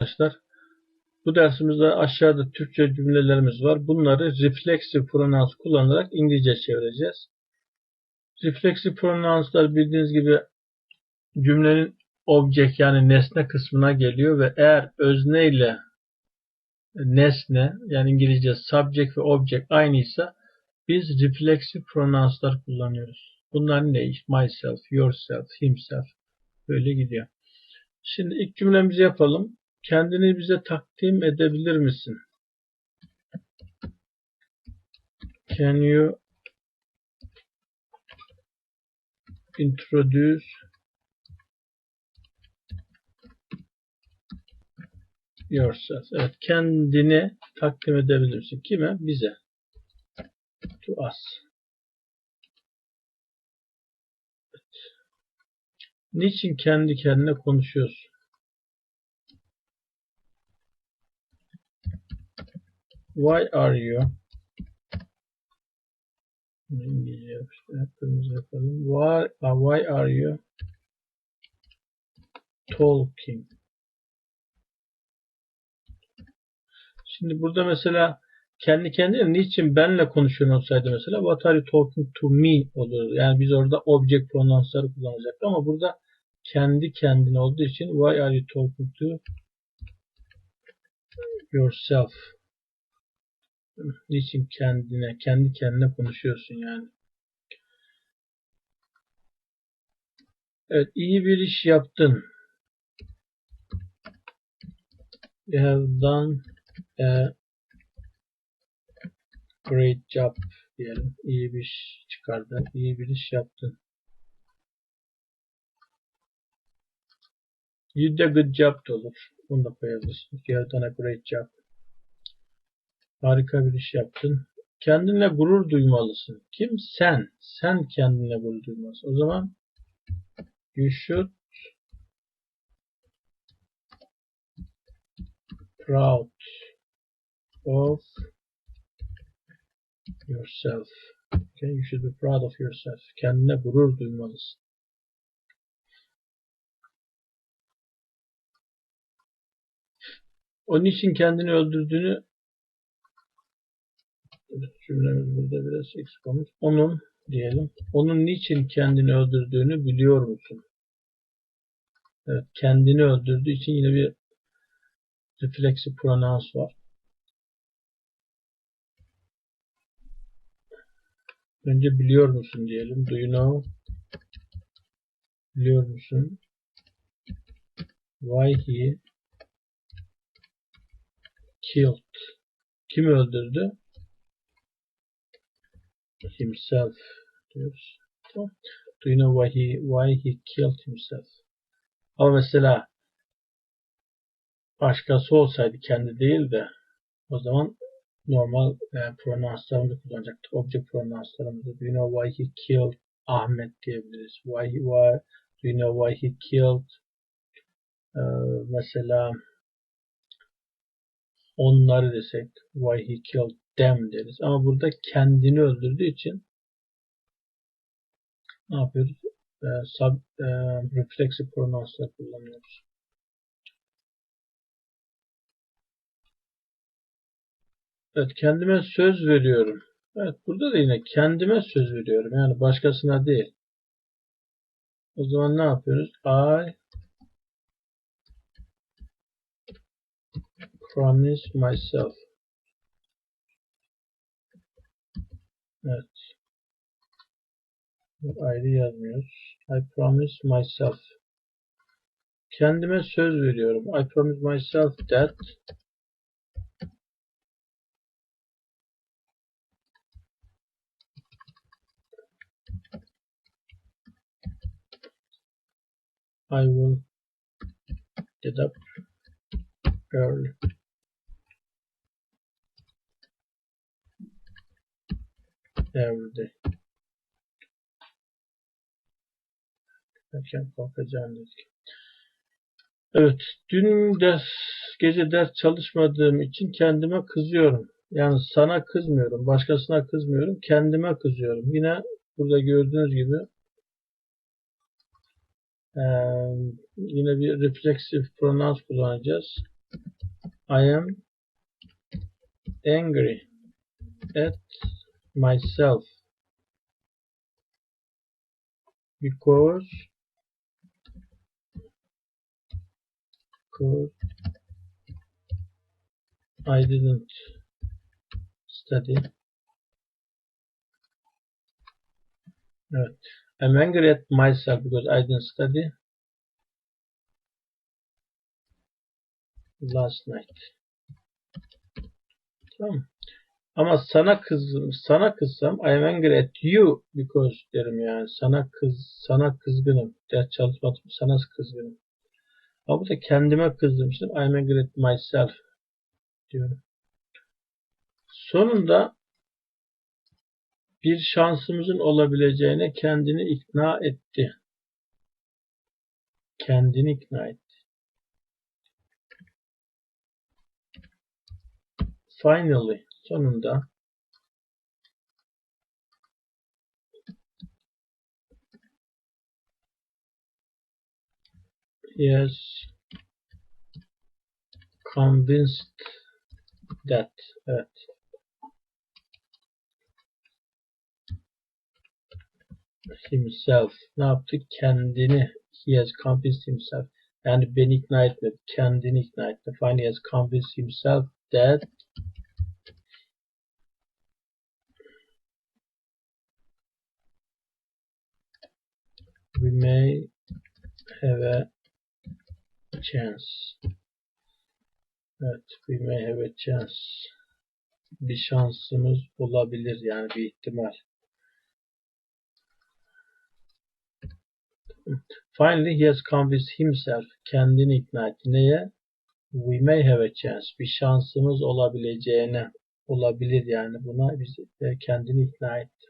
arkadaşlar. Bu dersimizde aşağıda Türkçe cümlelerimiz var. Bunları reflexive pronouns kullanarak İngilizce çevireceğiz. Reflexive pronounslar bildiğiniz gibi cümlenin object yani nesne kısmına geliyor ve eğer özne ile nesne yani İngilizce subject ve object aynıysa biz reflexive pronounslar kullanıyoruz. Bunlar ne? Myself, yourself, himself böyle gidiyor. Şimdi ilk cümlemizi yapalım. Kendini bize takdim edebilir misin? Can you introduce yourself? Evet, kendini takdim edebilirsin. Kime? Bize. To us. Niçin kendi kendine konuşuyorsun? Why are you? İngilizce yapıştır. Kırmızı yapalım. Why, uh, why are you talking? Şimdi burada mesela kendi kendine niçin benle konuşuyorsun olsaydı mesela what are you talking to me olur. Yani biz orada object pronounsları kullanacaktık ama burada kendi kendine olduğu için why are you talking to yourself? Niçin kendine, kendi kendine konuşuyorsun yani. Evet, iyi bir iş yaptın. You have done a great job diyelim. İyi bir iş çıkardın, iyi bir iş yaptın. You did a good job olur. Bunu da koyabilirsin. You have done a great job. Harika bir iş yaptın. Kendinle gurur duymalısın. Kim? Sen. Sen kendinle gurur duymalısın. O zaman you should proud of yourself. Okay, you should be proud of yourself. Kendine gurur duymalısın. Onun için kendini öldürdüğünü cümlemiz burada biraz eksik olmuş. Onun diyelim. Onun niçin kendini öldürdüğünü biliyor musun? Evet, kendini öldürdüğü için yine bir reflexive pronouns var. Önce biliyor musun diyelim. Do you know? Biliyor musun? Why he killed? Kim öldürdü? Himself diyoruz. Do you know why he why he killed himself? Ama mesela başkası olsaydı kendi değil de o zaman normal e, pronounslarımızı kullanacaktık. Object pronounslarımızı. Do you know why he killed Ahmet diyebiliriz. Why, why do you know why he killed e, mesela onları desek why he killed them deriz. Ama burada kendini öldürdüğü için ne yapıyoruz? E, sub, e, reflexive pronounslar kullanıyoruz. Evet, kendime söz veriyorum. Evet, burada da yine kendime söz veriyorum. Yani başkasına değil. O zaman ne yapıyoruz? I promise myself. Evet. Ayrı yazmıyoruz. I promise myself. Kendime söz veriyorum. I promise myself that I will get up early. Every day. Erken kalkacağım dedik. Evet, dün ders, gece ders çalışmadığım için kendime kızıyorum. Yani sana kızmıyorum, başkasına kızmıyorum, kendime kızıyorum. Yine burada gördüğünüz gibi ee, yine bir reflexive pronouns kullanacağız. I am angry at myself because because I didn't study. Evet. I'm angry at myself because I didn't study last night. Ama sana kızım, sana kızsam I'm angry at you because derim yani. Sana kız, sana kızgınım. Ders çalışmadım, sana kızgınım. Ama burada kendime kızdım. Şimdi I'm angry at myself diyorum. Sonunda bir şansımızın olabileceğine kendini ikna etti. Kendini ikna etti. Finally, sonunda. Has convinced that evet. Himself. Ne yaptı? Kendini. He has convinced himself. Yani beni ikna etmedi. Kendini ikna etti. Finally he has convinced himself that we may have a chance. Evet, we may have a chance. Bir şansımız olabilir yani bir ihtimal. Finally he has convinced himself. Kendini ikna etti. Neye? We may have a chance. Bir şansımız olabileceğine olabilir yani buna biz kendini ikna etti.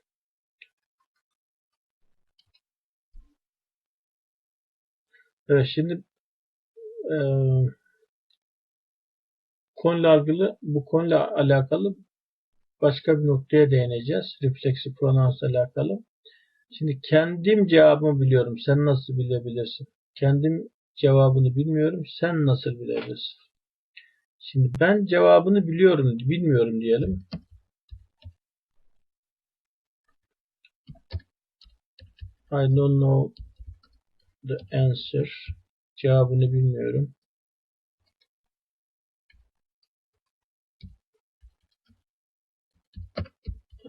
Evet şimdi e, konuyla ilgili bu konuyla alakalı başka bir noktaya değineceğiz. Refleksi pronouns alakalı. Şimdi kendim cevabımı biliyorum. Sen nasıl bilebilirsin? Kendim cevabını bilmiyorum. Sen nasıl bilebilirsin? Şimdi ben cevabını biliyorum, bilmiyorum diyelim. I don't know the answer. Cevabını bilmiyorum.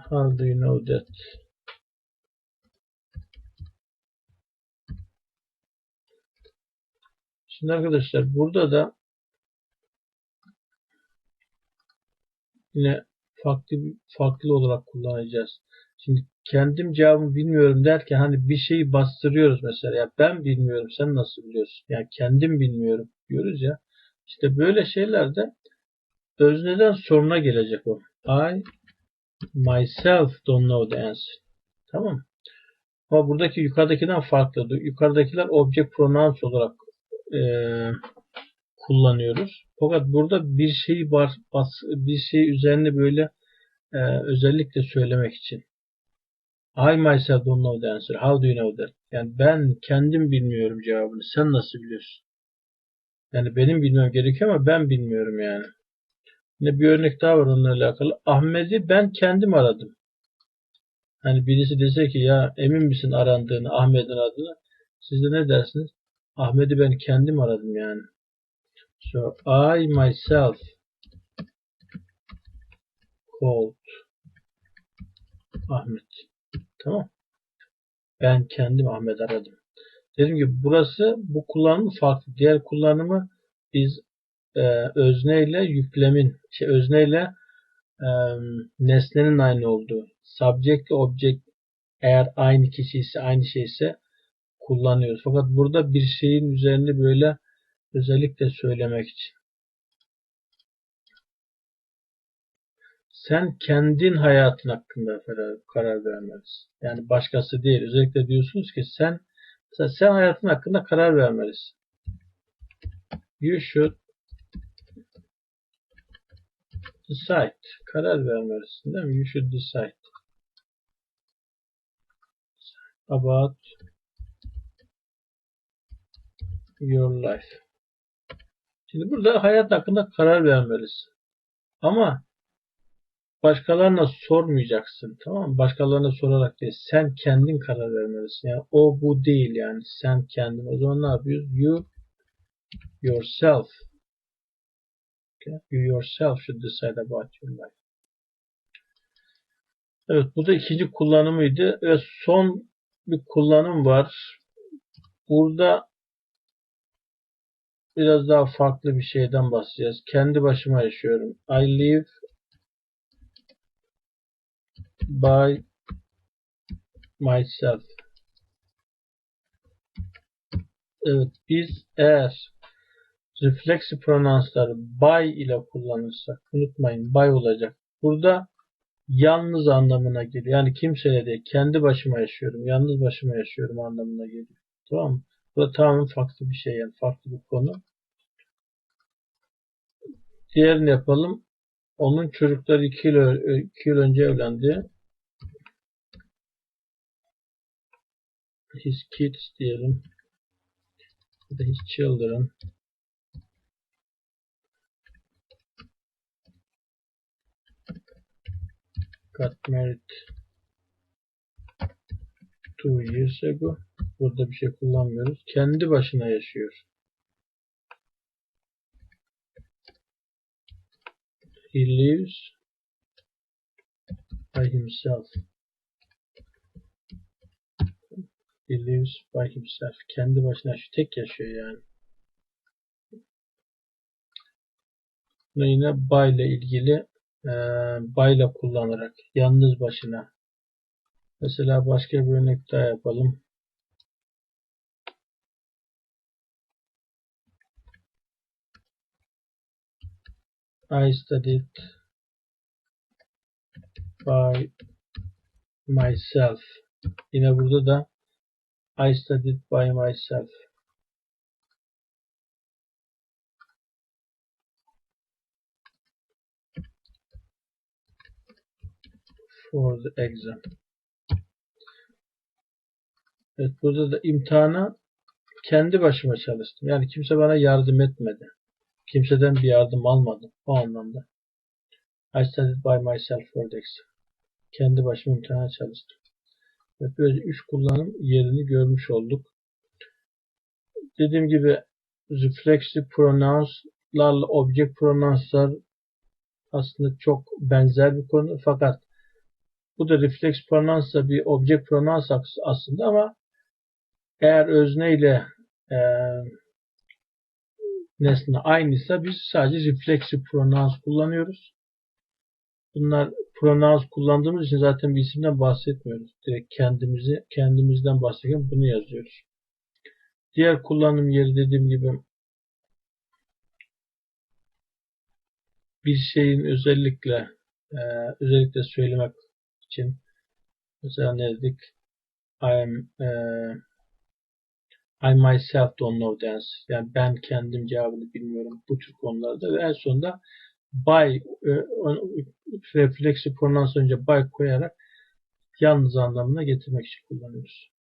How do you know that? Şimdi arkadaşlar burada da yine farklı farklı olarak kullanacağız. Şimdi kendim cevabımı bilmiyorum derken hani bir şeyi bastırıyoruz mesela. Ya ben bilmiyorum sen nasıl biliyorsun? Yani kendim bilmiyorum diyoruz ya. İşte böyle şeylerde özneden sonuna gelecek o. I myself don't know the answer. Tamam Ama buradaki yukarıdakinden farklı. Yukarıdakiler object pronouns olarak e, kullanıyoruz. Fakat burada bir şeyi bas bir şey üzerine böyle e, özellikle söylemek için. I myself don't know the answer. How do you know that? Yani ben kendim bilmiyorum cevabını. Sen nasıl biliyorsun? Yani benim bilmem gerekiyor ama ben bilmiyorum yani. Yine bir örnek daha var onunla alakalı. Ahmet'i ben kendim aradım. Hani birisi dese ki ya emin misin arandığını, Ahmet'in adını? Siz de ne dersiniz? Ahmet'i ben kendim aradım yani. So I myself called Ahmet. Tamam. Ben kendim Ahmet aradım. Dedim ki burası bu kullanımı farklı. Diğer kullanımı biz e, özneyle yüklemin, şey özneyle e, nesnenin aynı olduğu. Subject object eğer aynı kişi ise aynı şey ise kullanıyoruz. Fakat burada bir şeyin üzerinde böyle özellikle söylemek için. Sen kendin hayatın hakkında karar vermelisin. Yani başkası değil. Özellikle diyorsunuz ki sen mesela sen hayatın hakkında karar vermelisin. You should decide. Karar vermelisin değil mi? You should decide about your life. Şimdi burada hayat hakkında karar vermelisin. Ama başkalarına sormayacaksın. Tamam mı? Başkalarına sorarak değil. Sen kendin karar vermelisin. Yani o bu değil yani. Sen kendin. O zaman ne yapıyoruz? You yourself. Okay? You yourself should decide about your life. Evet bu da ikinci kullanımıydı. Ve son bir kullanım var. Burada biraz daha farklı bir şeyden bahsedeceğiz. Kendi başıma yaşıyorum. I live by myself. Evet biz eğer refleksi pronansları by ile kullanırsak unutmayın by olacak. Burada yalnız anlamına geliyor. Yani kimseyle değil kendi başıma yaşıyorum. Yalnız başıma yaşıyorum anlamına geliyor. Tamam mı? Bu da tamamen farklı bir şey yani farklı bir konu. Diğerini yapalım. Onun çocukları 2 yıl, iki yıl önce evlendi. His kids diyelim. Ya da his children. Got married two years ago. Burada bir şey kullanmıyoruz. Kendi başına yaşıyor. He lives by himself. He lives by himself. Kendi başına yaşıyor. Tek yaşıyor yani. Bunu yine by ile ilgili e, by ile kullanarak yalnız başına. Mesela başka bir örnek daha yapalım. I studied by myself. Yine burada da I studied by myself. For the exam. Evet burada da imtihana kendi başıma çalıştım. Yani kimse bana yardım etmedi. Kimseden bir yardım almadım. O anlamda. I studied by myself for the exam. Kendi başıma imtihana çalıştım. Evet, böylece üç kullanım yerini görmüş olduk. Dediğim gibi refleksli pronounslarla object pronounslar aslında çok benzer bir konu fakat bu da refleks pronounsa bir object pronouns aslında ama eğer özne ile e, nesne aynıysa biz sadece refleksi pronouns kullanıyoruz. Bunlar pronouns kullandığımız için zaten bir isimden bahsetmiyoruz. Direkt kendimizi kendimizden bahsederken bunu yazıyoruz. Diğer kullanım yeri dediğim gibi bir şeyin özellikle e, özellikle söylemek için mesela ne dedik? I'm e, I myself don't know answer. Yani ben kendim cevabını bilmiyorum bu tür konularda ve en sonunda by e, refleksi pronans önce by koyarak yalnız anlamına getirmek için kullanıyoruz.